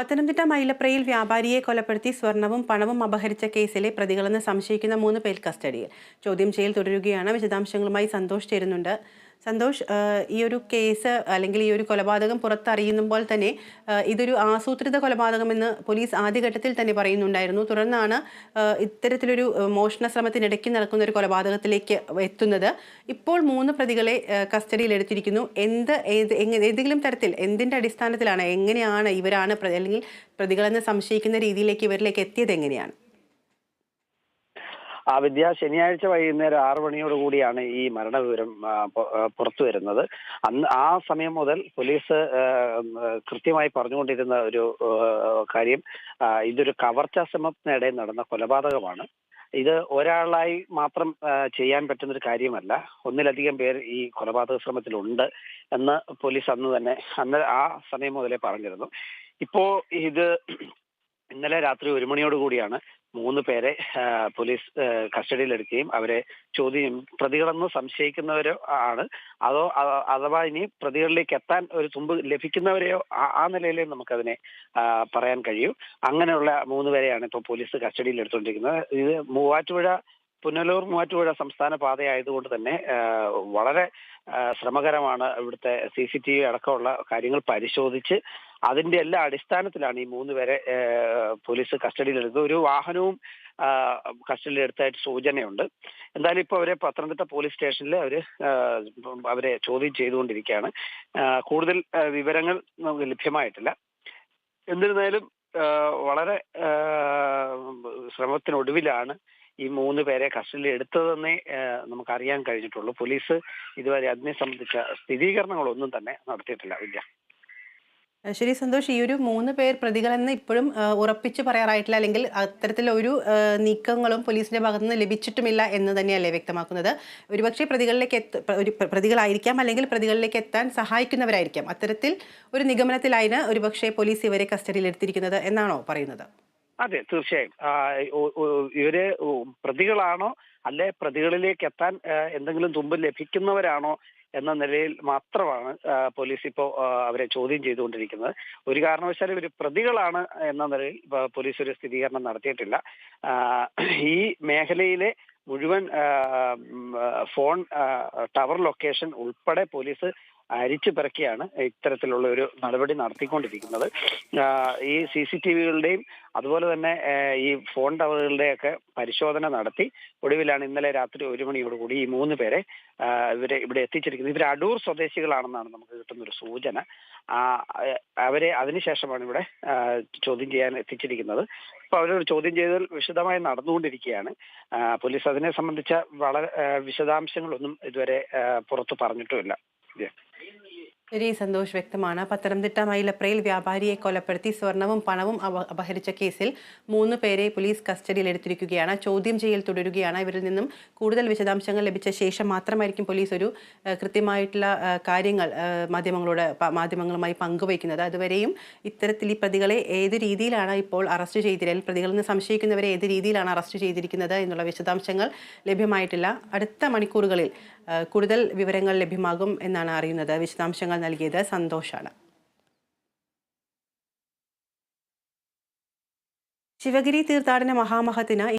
പത്തനംതിട്ട മൈലപ്രയിൽ വ്യാപാരിയെ കൊലപ്പെടുത്തി സ്വർണവും പണവും അപഹരിച്ച കേസിലെ പ്രതികളെന്ന് സംശയിക്കുന്ന മൂന്ന് പേർ കസ്റ്റഡിയിൽ. ചോദ്യം ചെയ്യൽ തുടരുകയാണ്. വിശദാംശങ്ങളുമായി സന്തോഷ് ചേരുന്നുണ്ട്. സന്തോഷ് ഈ ഒരു കേസ് അല്ലെങ്കിൽ ഈ ഒരു കൊലപാതകം പുറത്തറിയുമ്പോൾ തന്നെ ഇതൊരു ആസൂത്രിത കൊലപാതകമെന്ന് പോലീസ് ആദ്യഘട്ടത്തിൽ തന്നെ പറയുന്നുണ്ടായിരുന്നു. തുടർന്നാണ് ഇത്തരത്തിലൊരു മോഷണ ശ്രമത്തിനിടയ്ക്ക് നടക്കുന്ന ഒരു കൊലപാതകത്തിലേക്ക് എത്തുന്നത്. ഇപ്പോൾ മൂന്ന് പ്രതികളെ കസ്റ്റഡിയിലെടുത്തിരിക്കുന്നു എന്ത് ഏത് ഏതെങ്കിലും തരത്തിൽ എന്തിന്റെ അടിസ്ഥാനത്തിലാണ് എങ്ങനെയാണ് ഇവരാണ് അല്ലെങ്കിൽ പ്രതികളെന്ന് സംശയിക്കുന്ന രീതിയിലേക്ക് ഇവരിലേക്ക് എത്തിയത് എങ്ങനെയാണ്? ആ വിദ്യ ശനിയാഴ്ച വൈകുന്നേരം ആറു മണിയോട് കൂടിയാണ് ഈ മരണവിവരം പുറത്തു വരുന്നത്. അന്ന് ആ സമയം മുതൽ പോലീസ് കൃത്യമായി പറഞ്ഞുകൊണ്ടിരുന്ന ഒരു കാര്യം ഇതൊരു കവർച്ചാ ശ്രമത്തിനിടെ നടന്ന കൊലപാതകമാണ്. ഇത് ഒരാളായി മാത്രം ചെയ്യാൻ പറ്റുന്ന ഒരു കാര്യമല്ല. ഒന്നിലധികം പേർ ഈ കൊലപാതക ശ്രമത്തിലുണ്ട് എന്ന് പോലീസ് അന്ന് തന്നെ അന്ന് ആ സമയം മുതലേ പറഞ്ഞിരുന്നു. ഇപ്പോ ഇത് ഇന്നലെ രാത്രി ഒരു മണിയോട് കൂടിയാണ് മൂന്ന് പേരെ പോലീസ് കസ്റ്റഡിയിലെടുക്കുകയും അവരെ ചോദ്യം പ്രതികളെന്ന് സംശയിക്കുന്നവരോ ആണ്. അതോ അഥവാ ഇനി പ്രതികളിലേക്ക് എത്താൻ ഒരു തുമ്പ് ലഭിക്കുന്നവരെയോ ആ നിലയിലേ നമുക്കതിനെ പറയാൻ കഴിയൂ. അങ്ങനെയുള്ള മൂന്ന് പേരെയാണ് ഇപ്പോൾ പോലീസ് കസ്റ്റഡിയിൽ എടുത്തുകൊണ്ടിരിക്കുന്നത് ഇത് മൂവാറ്റുപുഴ പുനലൂർ മൂവാറ്റുപുഴ സംസ്ഥാന പാതയായതുകൊണ്ട് തന്നെ വളരെ ശ്രമകരമാണ് ഇവിടുത്തെ സി സി ടി വി അടക്കമുള്ള കാര്യങ്ങൾ പരിശോധിച്ച് അതിന്റെ എല്ലാ അടിസ്ഥാനത്തിലാണ് ഈ മൂന്ന് പേരെ പോലീസ് കസ്റ്റഡിയിലെടുത്തത്. ഒരു വാഹനവും കസ്റ്റഡിയിലെടുത്തായിട്ട് സൂചനയുണ്ട്. എന്തായാലും ഇപ്പോൾ അവരെ പത്തനംതിട്ട പോലീസ് സ്റ്റേഷനിൽ അവർ അവരെ ചോദ്യം ചെയ്തുകൊണ്ടിരിക്കുകയാണ്. കൂടുതൽ വിവരങ്ങൾ നമുക്ക് ലഭ്യമായിട്ടില്ല. എന്നിരുന്നാലും വളരെ ശ്രമത്തിനൊടുവിലാണ് ഈ മൂന്ന് പേരെ കസ്റ്റഡിയിൽ എടുത്തതെന്നേ നമുക്കറിയാൻ കഴിഞ്ഞിട്ടുള്ളൂ. പോലീസ് ഇതുവരെ അതിനെ സംബന്ധിച്ച സ്ഥിരീകരണങ്ങളൊന്നും തന്നെ നടത്തിയിട്ടില്ല. വിദ്യ. ശരി സന്തോഷ്. ഈ ഒരു മൂന്ന് പേർ പ്രതികളെന്ന് ഇപ്പോഴും ഉറപ്പിച്ച് പറയാറായിട്ടില്ല. അല്ലെങ്കിൽ അത്തരത്തിലൊരു നീക്കങ്ങളും പോലീസിന്റെ ഭാഗത്തു നിന്ന് ലഭിച്ചിട്ടുമില്ല എന്ന് തന്നെയല്ലേ വ്യക്തമാക്കുന്നത്. ഒരുപക്ഷെ പ്രതികളിലേക്ക് എത്ത ഒരു പ്രതികളായിരിക്കാം. അല്ലെങ്കിൽ പ്രതികളിലേക്ക് എത്താൻ സഹായിക്കുന്നവരായിരിക്കാം. അത്തരത്തിൽ ഒരു നിഗമനത്തിലായിരുന്നു ഒരുപക്ഷെ പോലീസ് ഇവരെ കസ്റ്റഡിയിൽ എടുത്തിരിക്കുന്നത് എന്നാണോ പറയുന്നത്? അതെ തീർച്ചയായും. ഇവർ പ്രതികളാണോ അല്ലെ പ്രതികളിലേക്ക് എത്താൻ എന്തെങ്കിലും തുമ്പ് ലഭിക്കുന്നവരാണോ എന്ന നിലയിൽ മാത്രമാണ് പോലീസ് ഇപ്പോൾ അവരെ ചോദ്യം ചെയ്തുകൊണ്ടിരിക്കുന്നത്. ഒരു കാരണവശാലും ഇവർ പ്രതികളാണ് എന്ന നിലയിൽ പോലീസ് ഒരു സ്ഥിരീകരണം നടത്തിയിട്ടില്ല. ഈ മേഖലയിലെ മുഴുവൻ ഫോൺ ടവർ ലൊക്കേഷൻ ഉൾപ്പെടെ പോലീസ് അരിച്ചു പിറക്കിയാണ് ഇത്തരത്തിലുള്ള ഒരു നടപടി നടത്തിക്കൊണ്ടിരിക്കുന്നത്. ഈ സി സി ടി വികളുടെയും അതുപോലെ തന്നെ ഈ ഫോൺ ടവറുകളുടെയൊക്കെ പരിശോധന നടത്തി ഒടുവിലാണ് ഇന്നലെ രാത്രി ഒരു മണിയോടുകൂടി ഈ മൂന്ന് പേരെ ഇവരെ ഇവിടെ എത്തിച്ചിരിക്കുന്നത്. ഇവർ അടൂർ സ്വദേശികളാണെന്നാണ് നമുക്ക് കിട്ടുന്ന ഒരു സൂചന അവരെ അതിനുശേഷമാണ് ഇവിടെ ചോദ്യം ചെയ്യാൻ എത്തിച്ചിരിക്കുന്നത്. ഇപ്പൊ അവരൊരു ചോദ്യം ചെയ്തൽ വിശദമായി നടന്നുകൊണ്ടിരിക്കുകയാണ്. പോലീസ് അതിനെ സംബന്ധിച്ച വളരെ വിശദാംശങ്ങളൊന്നും ഇതുവരെ പുറത്തു പറഞ്ഞിട്ടുമില്ല. ഇത്. ശരി സന്തോഷ് വ്യക്തമാണ്. പത്തനംതിട്ട മൈലപ്രയിൽ വ്യാപാരിയെ കൊലപ്പെടുത്തി സ്വർണവും പണവും അപഹരിച്ച കേസിൽ മൂന്ന് പേരെ പോലീസ് കസ്റ്റഡിയിൽ എടുത്തിരിക്കുകയാണ്. ചോദ്യം ചെയ്യൽ തുടരുകയാണ്. ഇവരിൽ നിന്നും കൂടുതൽ വിശദാംശങ്ങൾ ലഭിച്ച ശേഷം മാത്രമായിരിക്കും പോലീസ് ഒരു കൃത്യമായിട്ടുള്ള കാര്യങ്ങൾ മാധ്യമങ്ങളോട് മാധ്യമങ്ങളുമായി പങ്കുവയ്ക്കുന്നത്. അതുവരെയും ഇത്തരത്തിൽ ഈ പ്രതികളെ ഏത് രീതിയിലാണ് ഇപ്പോൾ അറസ്റ്റ് ചെയ്തിരിക്കുന്നത്? പ്രതികളിൽ നിന്ന് സംശയിക്കുന്നവരെ ഏത് രീതിയിലാണ് അറസ്റ്റ് ചെയ്തിരിക്കുന്നത് എന്നുള്ള വിശദാംശങ്ങൾ ലഭ്യമായിട്ടില്ല. അടുത്ത മണിക്കൂറുകളിൽ കൂടുതൽ വിവരങ്ങൾ ലഭ്യമാകും എന്നാണ് അറിയുന്നത്. വിശദാംശങ്ങൾ നൽകിയത് സന്തോഷാണ്. ശിവഗിരി തീർത്ഥാടന മഹാമഹത്തിന്